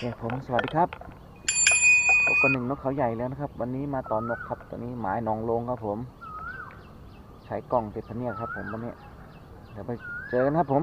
เคผมสวัสดีครับพบกันหนึ่งนกเขาใหญ่แล้วนะครับ วันนี้มาต่อนกครับตัวนี้หมายนองลงครับผม ใช้กล้องติดพะเนียครับผมวันนี้เดี๋ยวไปเจอกันครับผม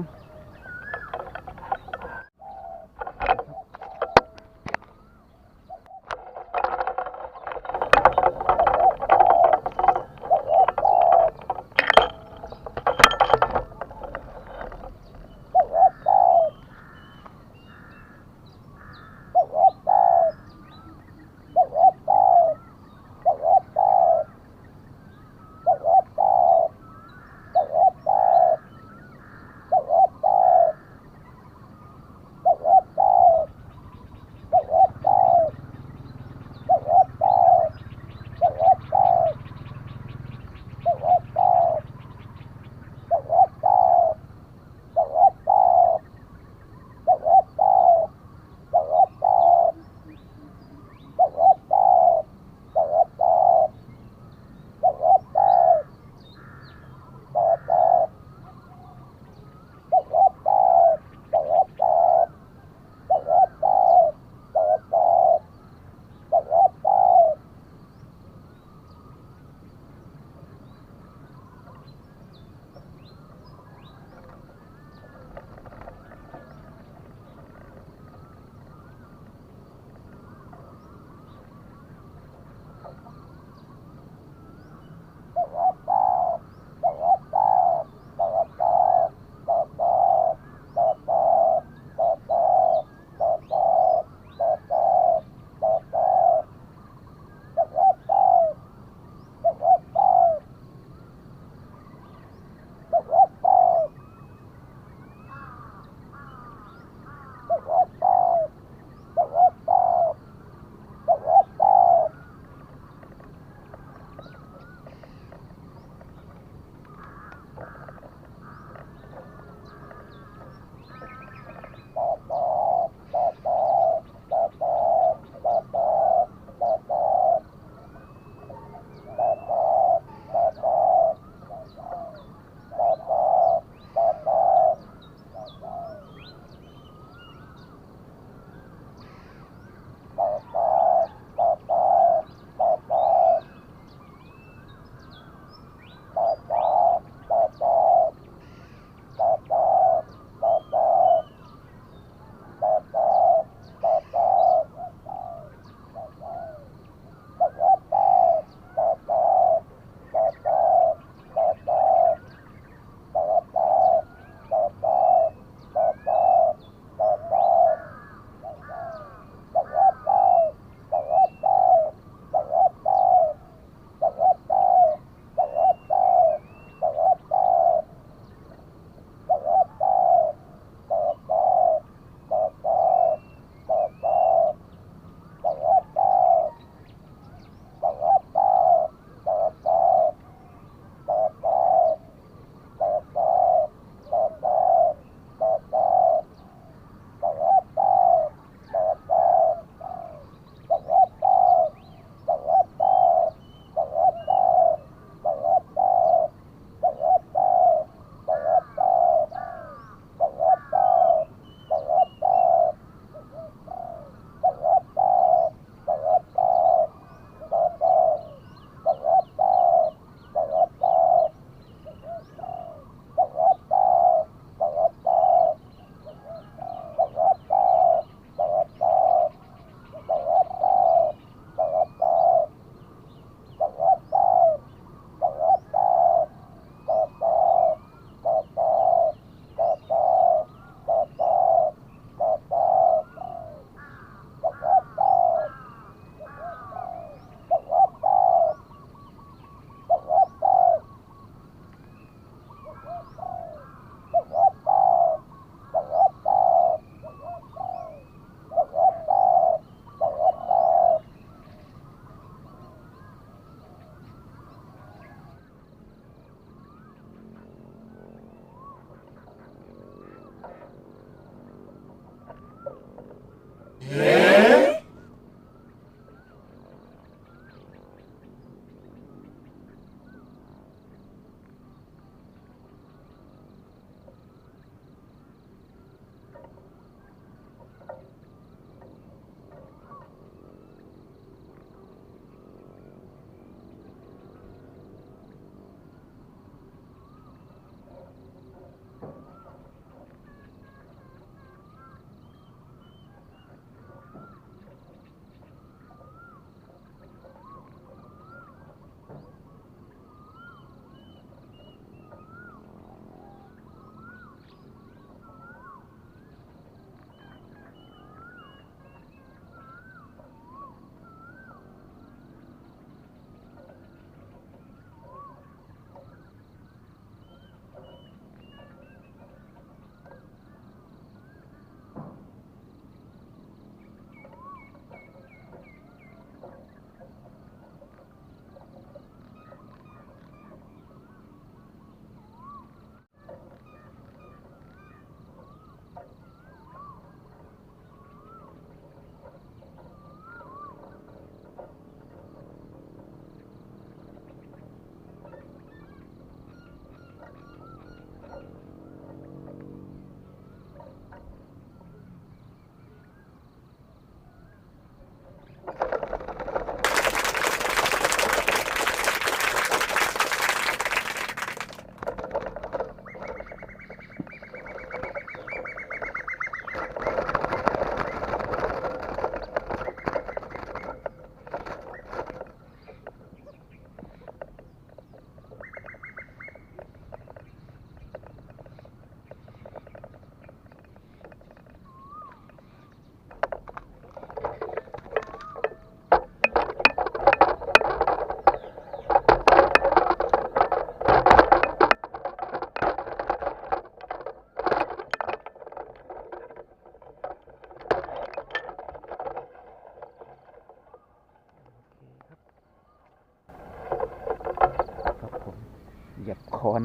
เหยียบคอน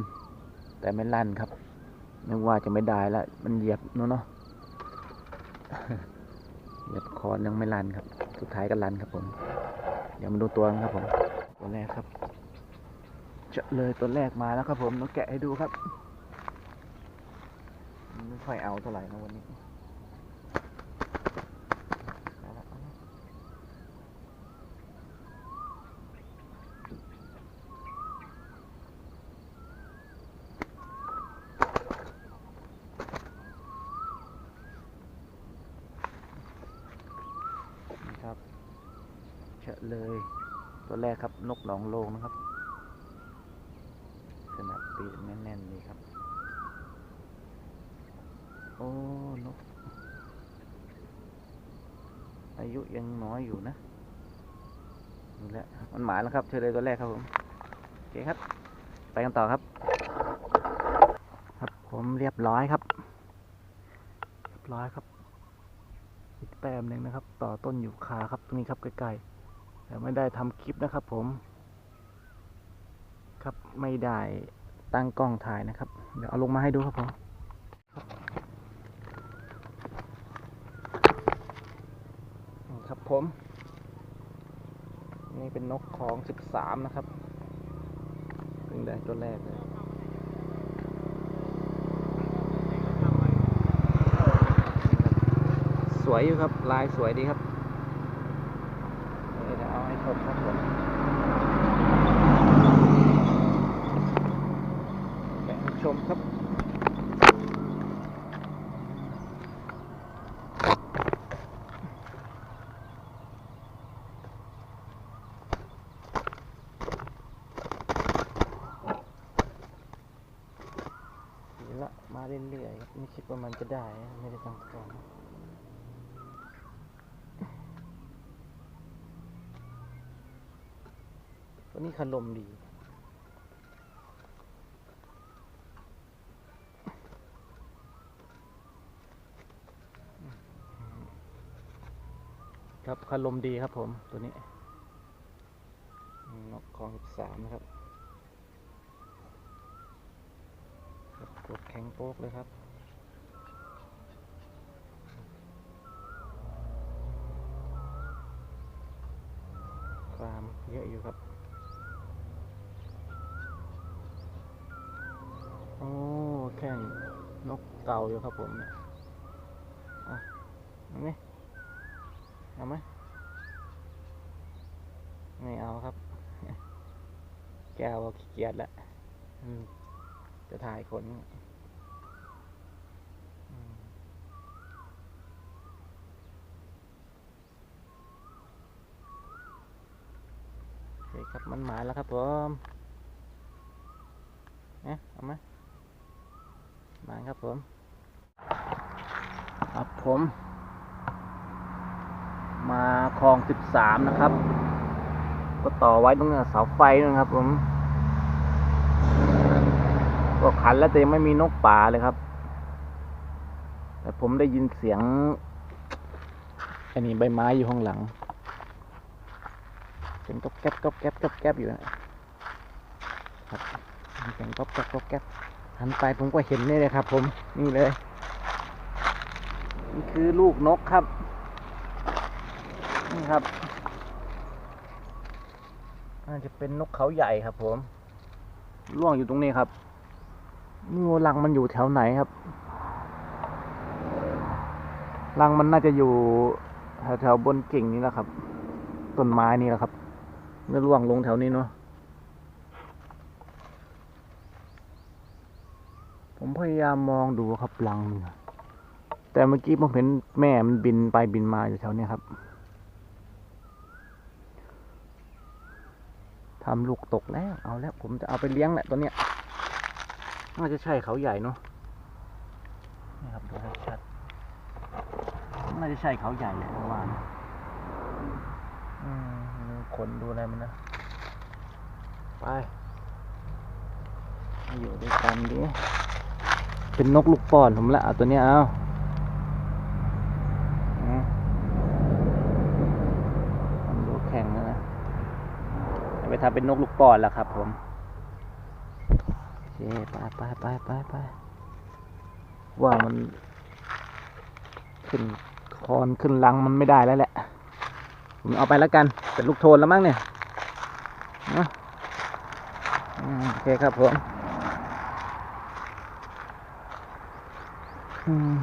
แต่ไม่ลั่นครับนึกว่าจะไม่ได้แล้วมันเหยียบเนาะเนาะเหยียบคอนยังไม่ลั่นครับ สุดท้ายก็ลั่นครับผมเดี๋ยวมาดูตัวกันครับผมตัวแรกครับเจะเลยตัวแรกมาแล้วครับผมต้องแกะให้ดูครับไม่ค่อยเอาเท่าไหร่นะวันนี้เอาละเอาละนี่ครับ เฉะเลย ตัว แรกครับ นกหนองโลงนะครับขนาดปีแน่นๆเลยครับ โอ้ นก อายุยังน้อยอยู่นะนี่แหละมันหมายแล้วครับเชิญเลยตัวแรกครับผม โอเคครับ ไปกันต่อครับ ครับผมเรียบร้อยครับ เรียบร้อยครับอีกแต้มหนึ่งนะครับ ต่อต้นอยู่คาครับ ตรงนี้ครับใกล้ๆ แต่ไม่ได้ทำคลิปนะครับผม ครับไม่ได้ตั้งกล้องถ่ายนะครับ เดี๋ยวเอาลงมาให้ดูครับผมครับผม นี่เป็นนกของสิบสามนะครับเพิ่งได้ตัวแรกเลยสวยอยู่ครับ ลายสวยดีครับนี่เดี๋ยวเอาให้ ชมครับผมแกชมครับนี่ละมาเรื่อยๆไม่คิดว่ามันจะได้ ไม่ได้ตั้งกล้ องตันี้คารมดี ครับคารมดีครับผมตัวนี้นกของสิบสามนะครับครับกดแข็งโป๊กเลยครับความเยอะอยู่ครับ โอ้ แข่งน กเต่าอยู่ครับผมเนี่ยอะเอาไหมเอาไหมไม่เอาครับ แก้วบอกขี้เกียจแล้วจะถ่ายคนโอเคครับมันหมายแล้วครับผมเนี่ยเอาไหมหมายครับผม ครับผม มาคลองสิบสามนะครับ ก็ต่อไว้ตรงเนี้เสาไฟนะครับผม ก็ขันแล้วแต่ยังไม่มีนกป่าเลยครับ แต่ผมได้ยินเสียงอันนี้ใบไม้อยู่ข้างหลังเสียงก๊อบแก๊บก๊อบแก๊บก๊อบแก๊บอยู่นะครับเสียงก๊อบแก๊บก๊อบแก๊บหันไปผมก็เห็นนี่เลยครับ ผมนี่เลย นี่คือลูกนกครับ นี่ครับน่าจะเป็นนกเขาใหญ่ครับผมล่วงอยู่ตรงนี้ครับนี่รังมันอยู่แถวไหนครับรังมันน่าจะอยู่แถวแถวๆบนกิ่งนี้แหละครับ ต้นไม้นี่แหละครับไม่ร่วงลงแถวนี้เนาะผมพยายามมองดูครับรังเนี่ย แต่เมื่อกี้ผมเห็นแม่มันบินไปบินมาอยู่แถวเนี้ยครับทำลูกตกแล้ว เอาแล้ว ผมจะเอาไปเลี้ยงแหละตัวเนี้ย น่าจะใช่เขาใหญ่เนาะนี่ครับดูให้ชัดน่าจะใช่เขาใหญ่แหละเมื่อวานอืมขนดูอะไรมันนะ ไป อยู่ด้วยกันดิ เป็นนกลูกป้อนผมละเอาตัวเนี้ยเอาอืมมันดู แข็งแล้าเป็นนกลูกปอนแล้วครับผมไปไปไปไปไปว่ามัน ขึ้นคอนขึ้นลังมันไม่ได้แล้วแหละผมเอาไปแล้วกันเป็นลูกโทนแล้วมั้งเนี่ยนะอืมโอเคครับผมอืม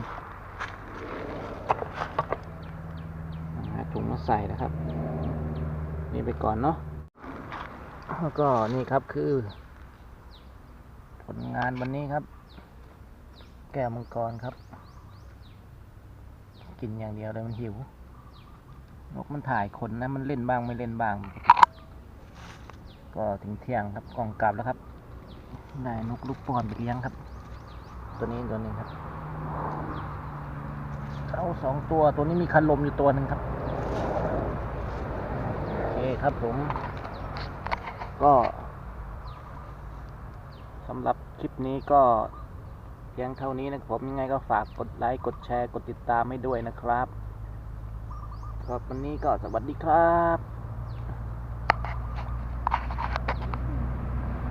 ถุงมาใส่นะครับ นี่ไปก่อนเนาะ แล้วก็นี่ครับคือ ผลงานวันนี้ครับ แก้วมังกรครับ กินอย่างเดียวเลยมันหิวนกมันถ่ายคนนะ มันเล่นบ้างไม่เล่นบ้าง ก็ถึงเที่ยงครับกล่องกลับแล้วครับได้นกลูกปอนไปเลี้ยงครับ ตัวนี้ตัวนึงครับเอาสองตัวตัวนี้มีคันลมอยู่ตัวหนึ่งครับ โอเคครับผม ก็สำหรับคลิปนี้ก็เพียงเท่านี้นะครับผมยังไงก็ฝากกดไลค์กดแชร์กดติดตามให้ด้วยนะครับครับวันนี้ก็สวัสดีครับ